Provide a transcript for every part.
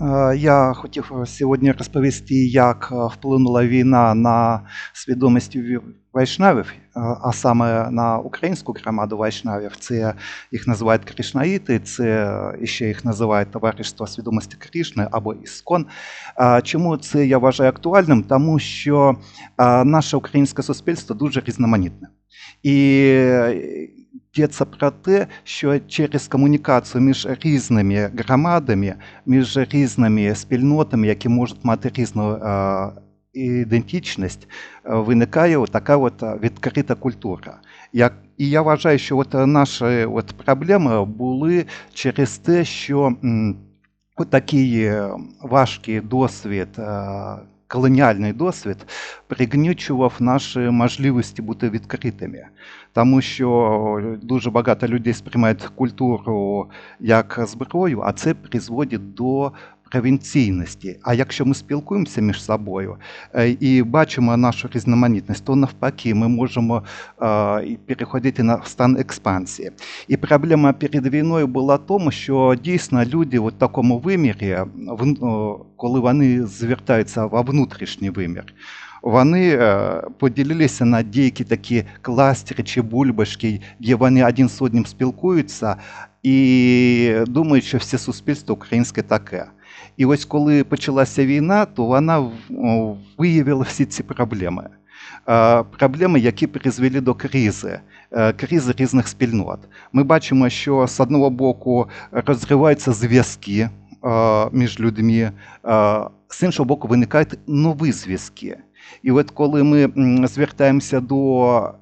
Е, Я хотів сьогодні розповісти, як е, вплинула війна на свідомість ві- вайшнавів, е, а саме на українську громаду вайшнавів. Це їх називають кришнаїти, це ще їх називають товариство свідомості Крішни або Іскон. Чому це я вважаю актуальним? Тому що наше українське суспільство дуже різноманітне. І йдеться про те, що через комунікацію між різними громадами, між різними спільнотами, які можуть мати різну е, ідентичність, е, виникає така от відкрита культура. Як, і я вважаю, що от наші от проблеми були через те, що такий е, важкий досвід. Колоніальний досвід пригнічував наші можливості бути відкритими, тому що дуже багато людей сприймають культуру як зброю, а це призводить до провінційності. А якщо ми спілкуємося між собою е, і бачимо нашу різноманітність, то навпаки ми можемо е, переходити на стан експансії. І проблема перед війною була в тому, що дійсно люди в такому вимірі, коли вони звертаються во внутрішній вимір. Вони е, поділилися на деякі такі кластери чи бульбашки, де вони один з одним спілкуються і думають, що все суспільство українське таке. І ось коли почалася війна, то вона виявила всі ці проблеми. Проблеми, які призвели до кризи, е, кризи різних спільнот. Ми бачимо, що з одного боку розриваються зв'язки е, між людьми, е, з іншого боку, виникають нові зв'язки. І от коли ми звертаємося до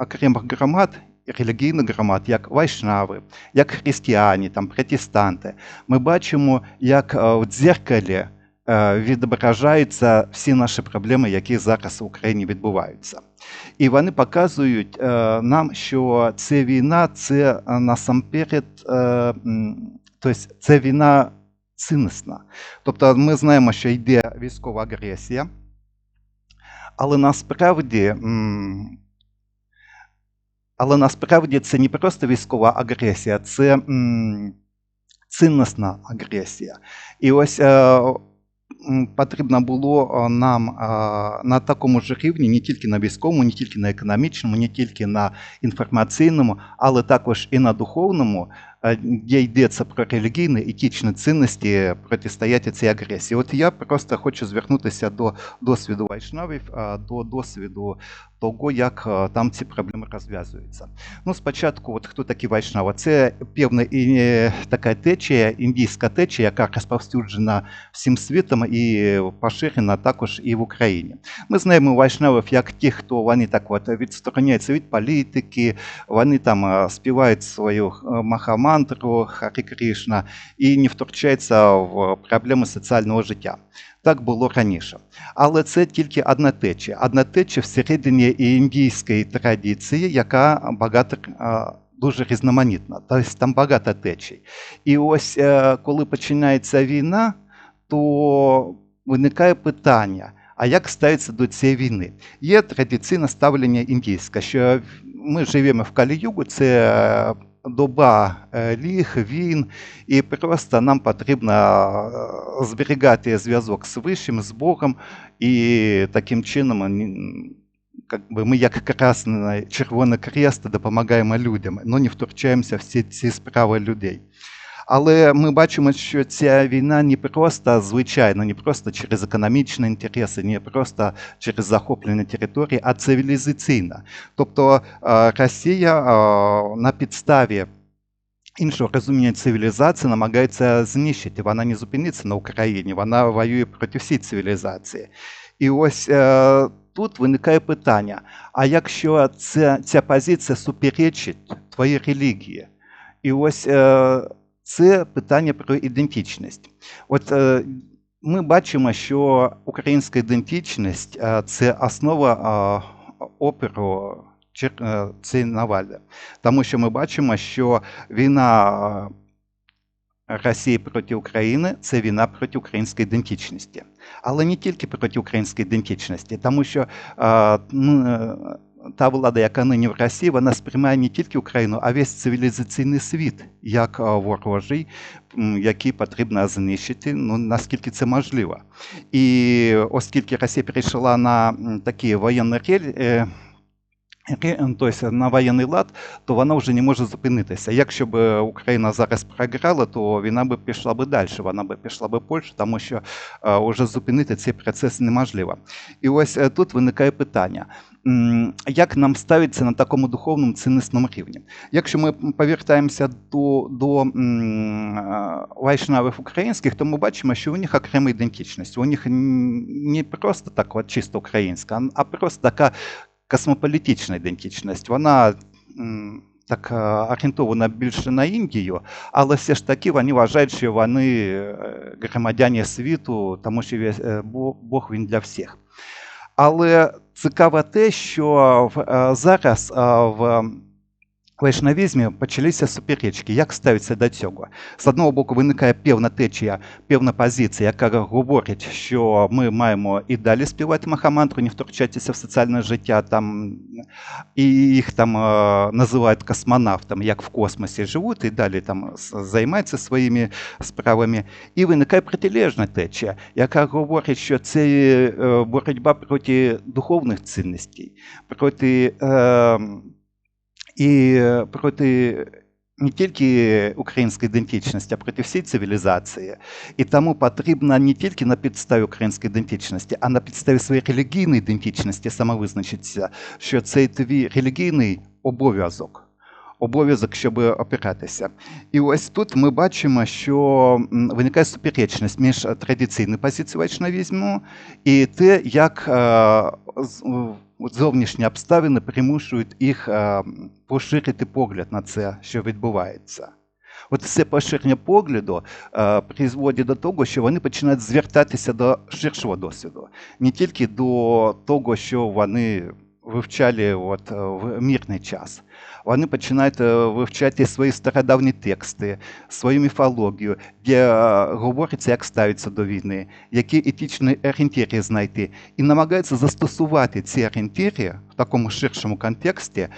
окремих громад, релігійних громад, як вайшнави, як християни, там, протестанти, ми бачимо, як е, в дзеркалі е, відображаються всі наші проблеми, які зараз в Україні відбуваються. І вони показують е, нам, що це війна, це насамперед, тобто це війна цінностна. Тобто ми знаємо, що йде військова агресія, але насправді. Але насправді це не просто військова агресія, це м, цінностна агресія. І ось е, потрібно було е, нам е, на такому ж рівні, не тільки на військовому, не тільки на економічному, не тільки на інформаційному, але також і на духовному, е, де йдеться про релігійні етичні цінності протистояти цій агресії. От я просто хочу звернутися до досвіду вайшнавів, е, до досвіду того, як е, там ці проблеми розв'язуються. Ну, спочатку, от хто такі вайшнава? Це певна і, е, така течія, індійська течія, яка розповсюджена всім світом і поширена також і в Україні. Ми знаємо вайшнавів як тих, хто вони так от відстороняються від політики, вони там е, співають свою махамантру Харі Кришна і не втручаються в проблеми соціального життя. Так було раніше. Але це тільки одна течія. Одна течія всередині індійської традиції, яка багато е, дуже різноманітна. Тобто там багато течій. І ось е, коли починається війна, то виникає питання. А як ставиться до цієї війни? Є традиційне ставлення індійське, що ми живемо в Калі-Югу, це е, доба е, ліг, війн, і просто нам потрібно е, зберігати зв'язок з вищим, з Богом, і таким чином м, как би, ми, як Красний Червоний Крест, допомагаємо людям, але не втручаємося в всі ці справи людей. Але ми бачимо, що ця війна не просто звичайно, не просто через економічні інтереси, не просто через захоплення території, а цивілізаційна. Тобто е, Росія е, на підставі іншого розуміння цивілізації намагається знищити. Вона не зупиниться на Україні, вона воює проти всієї цивілізації. І ось е, тут виникає питання: а якщо ця, ця позиція суперечить твоїй релігії? І ось е, це питання про ідентичність. От е, ми бачимо, що українська ідентичність е, це основа е, оперу це Навальне. Тому що ми бачимо, що війна Росії проти України це війна проти української ідентичності. Але не тільки проти української ідентичності, тому що ну, та влада, яка нині в Росії, вона сприймає не тільки Україну, а весь цивілізаційний світ як ворожий, який потрібно знищити, ну наскільки це можливо. І оскільки Росія перейшла на такі воєнні рель, е, ре- тобто на воєнний лад, то вона вже не може зупинитися. Якщо б Україна зараз програла, то війна би пішла би далі, вона би пішла би Польщу, тому що е, вже зупинити цей процес неможливо. І ось е, тут виникає питання. Як нам ставиться на такому духовному ціннісному рівні? Якщо ми повертаємося до, до е, вайшнавів українських, то ми бачимо, що у них окрема ідентичність. У них не просто так от чисто українська, а просто така космополітична ідентичність. Вона так е, орієнтована більше на Індію, але все ж таки вони вважають, що вони е, громадяни світу, тому що е, Бо- Бог він для всіх. Але цікаво те, що е, зараз е, в вайшнавізмі почалися суперечки. Як ставиться до цього? З одного боку, виникає певна течія, певна позиція, яка говорить, що ми маємо і далі співати Махамантру, не втручатися в соціальне життя, там, і їх там е, називають космонавтами, як в космосі живуть, і далі там займаються своїми справами. І виникає протилежна течія, яка говорить, що це е, боротьба проти духовних цінностей, проти. Е, і проти не тільки української ідентичності, а проти всієї цивілізації. І тому потрібно не тільки на підставі української ідентичності, а на підставі своєї релігійної ідентичності самовизначитися, що це твій релігійний обов'язок. Обов'язок, щоб опиратися. І ось тут ми бачимо, що виникає суперечність між традиційною позицією вайшнавізму і те, як е, зовнішні обставини примушують їх е, поширити погляд на це, що відбувається. От це поширення погляду е, призводить до того, що вони починають звертатися до ширшого досвіду, не тільки до того, що вони вивчали от, в мирний час. Вони починають е, вивчати свої стародавні тексти, свою міфологію, де е, говориться, як ставиться до війни, які етичні орієнтири знайти, і намагаються застосувати ці орієнтири в такому ширшому контексті.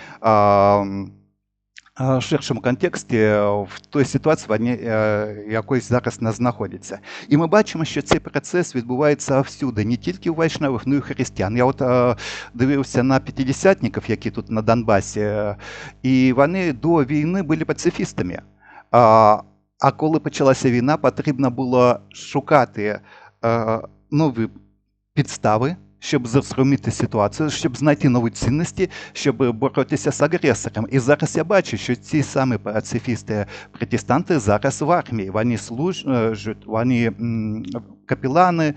Ширшому контексті е, в той ситуації, вони, е, якоїсь зараз не знаходяться. І ми бачимо, що цей процес відбувається всюди, не тільки у вайшнавів, але й у християн. Я от е, дивився на п'ятидесятників, які тут на Донбасі, і вони до війни були пацифістами. А, коли почалася війна, потрібно було шукати нові підстави, щоб зрозуміти ситуацію, щоб знайти нові цінності, щоб боротися з агресором. І зараз я бачу, що ці самі пацифісти протестанти зараз в армії. Вони служать, вони капілани,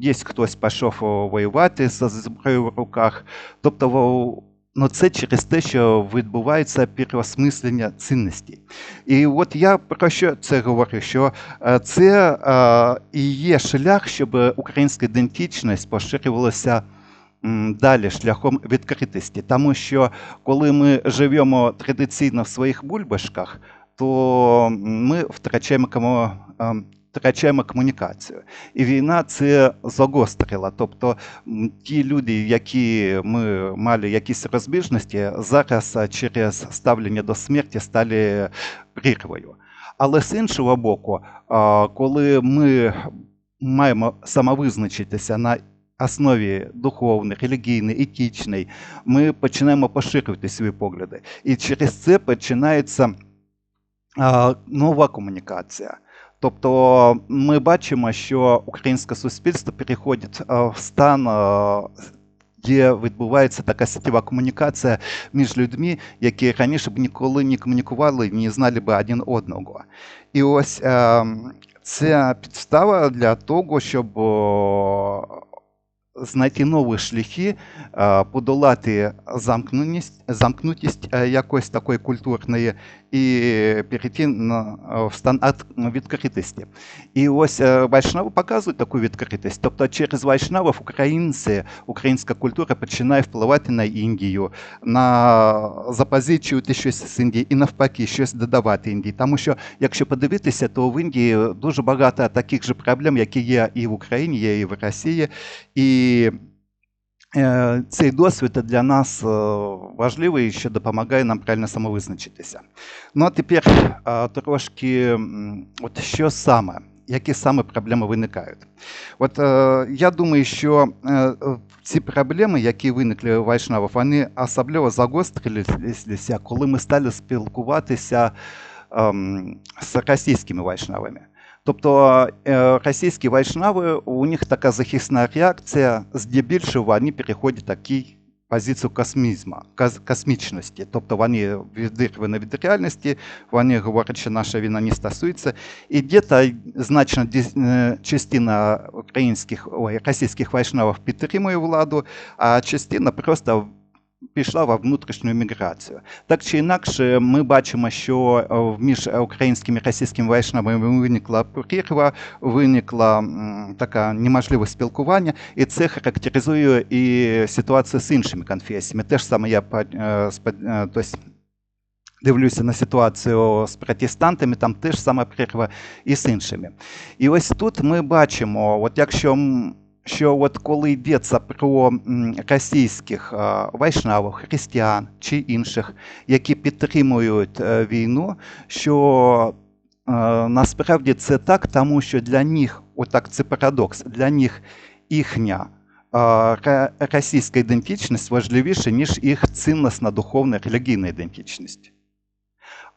є хтось пішов воювати з зброєю в руках. Тобто, ну, це через те, що відбувається переосмислення цінностей. І от я про що це говорю? Що е, це е, і є шлях, щоб українська ідентичність поширювалася далі шляхом відкритості. Тому що коли ми живемо традиційно в своїх бульбашках, то ми втрачаємо Втрачаємо комунікацію. І війна це загострила. Тобто ті люди, які ми мали якісь розбіжності, зараз через ставлення до смерті стали прірвою. Але з іншого боку, коли ми маємо самовизначитися на основі духовної, релігійної, етичної, ми починаємо поширювати свої погляди. І через це починається нова комунікація. Тобто ми бачимо, що українське суспільство переходить в стан, де відбувається така сетєва комунікація між людьми, які раніше б ніколи не комунікували, не знали б один одного. І ось е, це підстава для того, щоб о, знайти нові шляхи, е, подолати замкненість, замкнутість е, якоїсь такої культурної і перейти е, в стан відкритості. І ось вайшнави показують таку відкритість. Тобто через вайшнавів українці, українська культура починає впливати на Індію, на запозичувати щось з Індії і навпаки щось додавати Індії. Тому що, якщо подивитися, то в Індії дуже багато таких же проблем, які є і в Україні, є і в Росії. І е, цей досвід для нас е, важливий, що допомагає нам правильно самовизначитися. Ну а тепер трошки, от що саме, які саме проблеми виникають? От е, я думаю, що е, ці проблеми, які виникли у вайшнавів, вони особливо загострилися, коли ми стали спілкуватися ем, з російськими вайшнавами. Тобто е, російські вайшнави, у них така захисна реакція, здебільшого вони переходять такий позицію космізму, космічності. Тобто вони відірвані від реальності, вони говорять, що наша війна не стосується. І десь значна е, частина українських, ой, російських вайшнавів підтримує владу, а частина просто пішла в внутрішню міграцію. Так чи інакше, ми бачимо, що е, між українськими і російськими вайшнавами виникла прірва, виникла така неможливе спілкування, і це характеризує і ситуацію з іншими конфесіями. Те ж саме я тобто, дивлюся на ситуацію з протестантами, там теж саме прірва і з іншими. І ось тут ми бачимо, от якщо що от коли йдеться про російських вайшнавів, християн чи інших, які підтримують е, війну, що е, насправді це так, тому що для них, отак це парадокс, для них їхня е, російська ідентичність важливіша, ніж їх цінностна духовна релігійна ідентичність.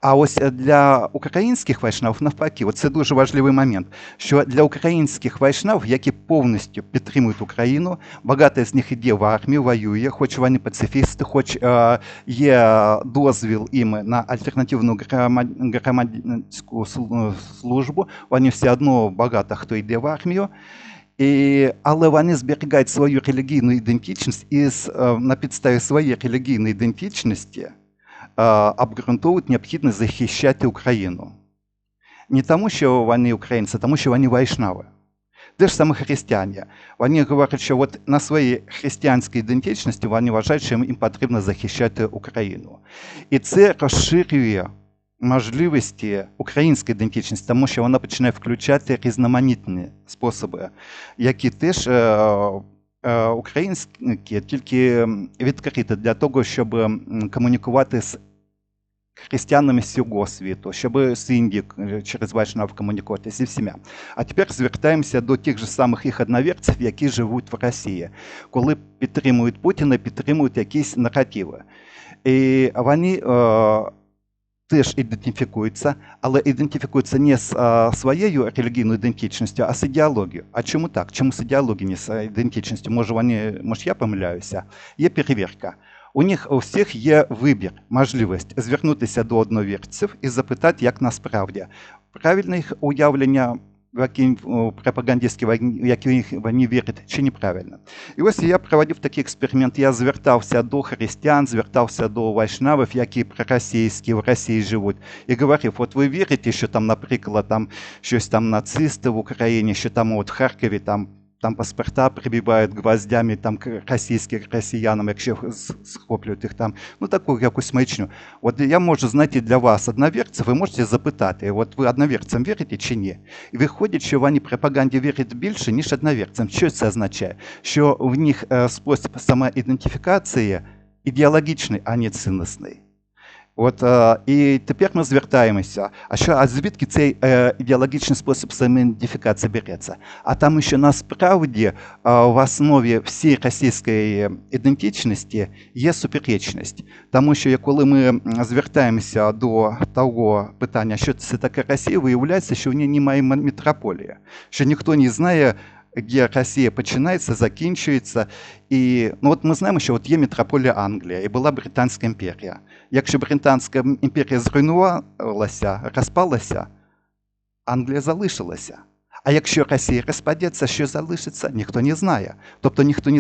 А ось е, для українських вайшнавів навпаки, це дуже важливий момент, що для українських вайшнавів, які повністю підтримують Україну, багато з них іде в армію, воює, хоч вони пацифісти, хоч е, є дозвіл їм на альтернативну громад- громадянську службу, вони все одно багато хто йде в армію. І, але вони зберігають свою релігійну ідентичність і е, на підставі своєї релігійної ідентичності обґрунтовують необхідність захищати Україну. Не тому, що вони українці, а тому, що вони вайшнави. Те ж саме християни. Вони говорять, що от на своїй християнській ідентичності вони вважають, що їм потрібно захищати Україну. І це розширює можливості української ідентичності, тому що вона починає включати різноманітні способи, які теж е, е, українські тільки відкриті для того, щоб комунікувати з християнами всього світу, щоб з Індії е, через Вайшнав комунікувати зі всіма. А тепер звертаємося до тих же самих їх одноверців, які живуть в Росії, коли підтримують Путіна, підтримують якісь наративи. І вони е, теж ідентифікуються, але ідентифікуються не з е, своєю релігійною ідентичністю, а з ідеологією. А чому так? Чому з ідеологією, не з ідентичністю? Може, вони, може, я помиляюся? Є перевірка. У них у всіх є вибір, можливість звернутися до одновірців і запитати, як насправді правильне їх уявлення, які о, пропагандистські які вони вірять, чи неправильно. І ось я проводив такий експеримент. Я звертався до християн, звертався до вайшнавів, які проросійські в Росії живуть, і говорив: от ви вірите, що там, наприклад, там щось там нацисти в Україні, що там от в Харкові там. Там паспорта прибивають гвоздями там к- російським росіянам, якщо з- схоплюють їх там. Ну таку якусь маячню. От я можу знайти для вас одновірців, ви можете запитати, от ви одновірцям вірите чи ні? І виходить, що вони пропаганді вірять більше, ніж одновірцям. Що це означає? Що в них е, спосіб самоідентифікації ідеологічний, а не цінностний. От е, і тепер ми звертаємося. А що а звідки цей ідеологічний спосіб самоідентифікації береться? А там ще насправді е, в основі всієї російської ідентичності є суперечність. Тому що коли ми звертаємося до того питання, що це таке Росія, виявляється, що в ній немає метрополії, що ніхто не знає, Росія починається, закінчується. І ну от ми знаємо, що от є метрополія Англія і була Британська імперія. Якщо Британська імперія зруйнувалася, розпалася, Англія залишилася. А якщо Росія розпадеться, що залишиться, ніхто не знає. Тобто ніхто не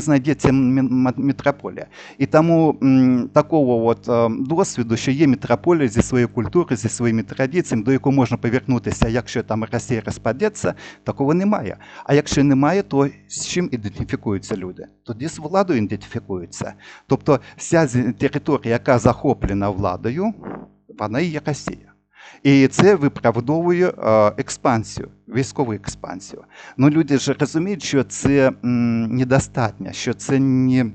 м- метрополія. І тому такого от, е, досвіду, що є метрополія зі своєю культурою, зі своїми традиціями, до якої можна повернутися, якщо там Росія розпадеться, такого немає. А якщо немає, то з чим ідентифікуються люди? Тоді з владою ідентифікуються. Тобто вся територія, яка захоплена владою, вона і є Росія. І це виправдовує е, експансію, військову експансію. Ну люди ж розуміють, що це недостатньо, що це не.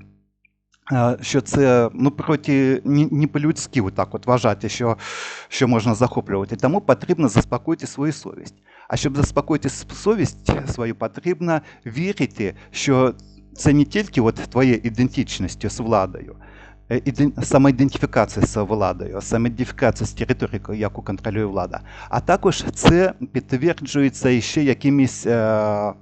Що це ну проти не, по-людськи отак от вважати, що, що можна захоплювати. Тому потрібно заспокоїти свою совість. А щоб заспокоїти совість свою, потрібно вірити, що це не тільки от твоя ідентичність з владою, самоідентифікація з владою, самоідентифікація з територією, яку контролює влада, а також це підтверджується ще якимись е,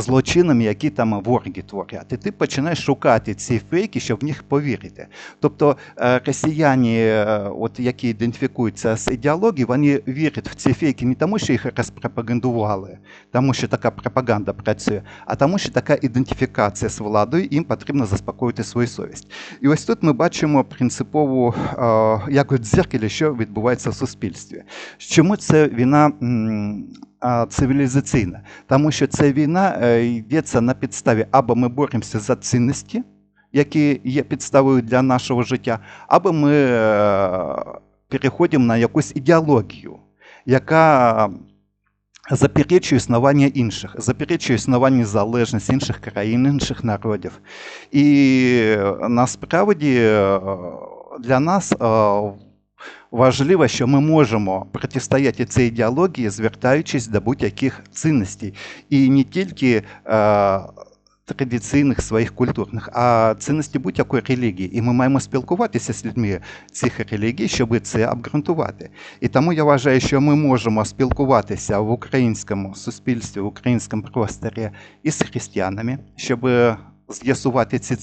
злочинами, які там ворги творять. І ти починаєш шукати ці фейки, щоб в них повірити. Тобто е, росіяни, е, от, які ідентифікуються з ідеологією, вони вірять в ці фейки не тому, що їх розпропагандували, тому що така пропаганда працює, а тому, що така ідентифікація з владою, їм потрібно заспокоїти свою совість. І ось тут ми бачимо принципову, е, як дзеркалі, що відбувається в суспільстві. Чому це війна цивілізаційна? Тому що ця війна е, йдеться на підставі або ми боремося за цінності, які є підставою для нашого життя, або ми е, переходимо на якусь ідеологію, яка заперечує існування інших, заперечує існування залежності інших країн, інших народів. І насправді е, для нас важливо, що ми можемо протистояти цій ідеології, звертаючись до будь-яких цінностей. І не тільки е, традиційних своїх культурних, а цінності будь-якої релігії. І ми маємо спілкуватися з людьми цих релігій, щоб це обґрунтувати. І тому я вважаю, що ми можемо спілкуватися в українському суспільстві, в українському просторі із християнами, щоб з'ясувати ці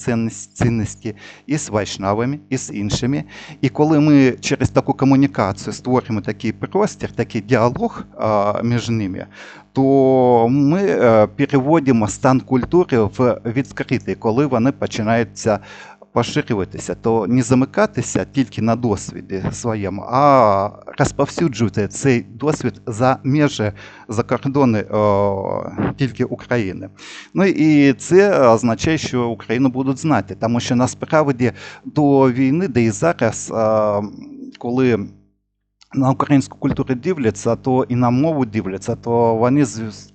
цінності, і з вайшнавами, і з іншими. І коли ми через таку комунікацію створимо такий простір, такий діалог між ними, то ми е, переводимо стан культури в відкритий, коли вони починаються поширюватися, то не замикатися тільки на досвіді своєму, а розповсюджувати цей досвід за межі, за кордони о, тільки України. Ну і це означає, що Україну будуть знати, тому що насправді до війни, де і зараз, о, коли на українську культуру дивляться, то і на мову дивляться, то вони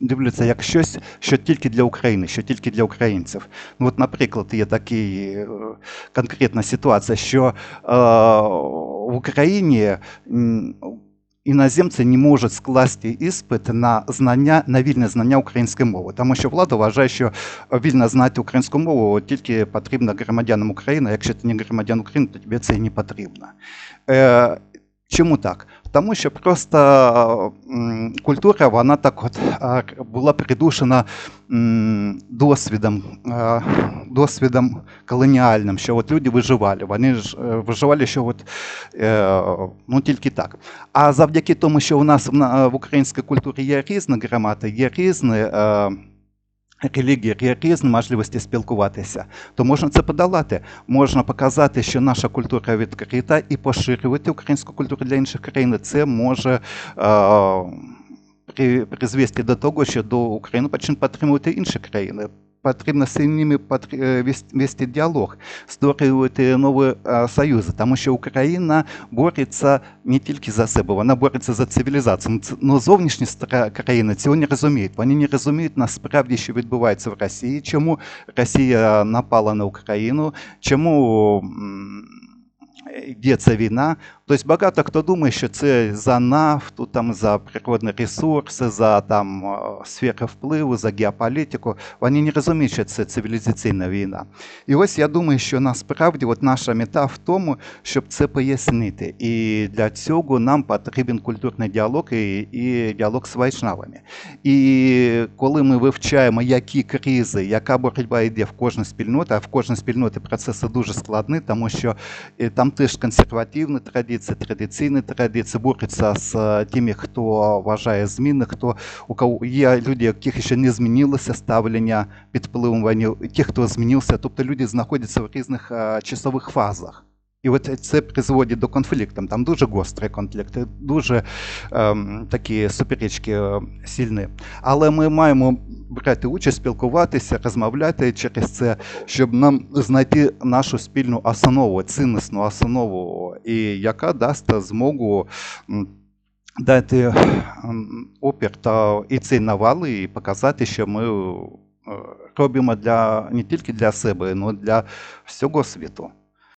дивляться як щось, що тільки для України, що тільки для українців. Ну, от, наприклад, є такий е, конкретна ситуація, що е, в Україні іноземці не можуть скласти іспит на знання, на вільне знання української мови, тому що влада вважає, що вільно знати українську мову тільки потрібно громадянам України. Якщо ти не громадян України, то тобі це і не потрібно. Е, Чому так? Тому що просто культура, вона так от була придушена досвідом, досвідом колоніальним, що от люди виживали. Вони ж е, виживали, що от, е, ну тільки так. А завдяки тому, що у нас в, українській культурі є різні грамати, є різні. Релігії різні можливості спілкуватися, то можна це подолати. Можна показати, що наша культура відкрита і поширювати українську культуру для інших країн. Це може е, при, призвести до того, що до України почнуть підтримувати інші країни. Потрібно з ними потр- е, вести- вести діалог, створювати нові е, союзи, тому що Україна бореться не тільки за себе, вона бореться за цивілізацію. Ц- Ну, зовнішні стра- країни цього не розуміють. Вони не розуміють насправді, що відбувається в Росії, чому Росія напала на Україну, чому м, йде ця війна. Тобто багато хто думає, що це за нафту, там, за природні ресурси, за там, е, сфери впливу, за геополітику. Вони не розуміють, що це цивілізаційна війна. І ось я думаю, що насправді от наша мета в тому, щоб це пояснити. І для цього нам потрібен культурний діалог і, і діалог з вайшнавами. І коли ми вивчаємо, які кризи, яка боротьба йде в кожній спільноті, а в кожній спільноті процеси дуже складні, тому що е, там теж консервативні традиції, традиційні традиції борються з е, тими, хто вважає зміни, хто у кого є люди, яких ще не змінилося ставлення під впливом війни, ті, хто змінився, тобто люди знаходяться в різних е, часових фазах. І от це призводить до конфліктів. Там дуже гострі конфлікти, дуже ем, такі суперечки е, сильні. Але ми маємо брати участь, спілкуватися, розмовляти через це, щоб нам знайти нашу спільну основу, ціннісну основу, і яка дасть змогу дати опір та і цей навал, і показати, що ми е, робимо для не тільки для себе, але й для всього світу.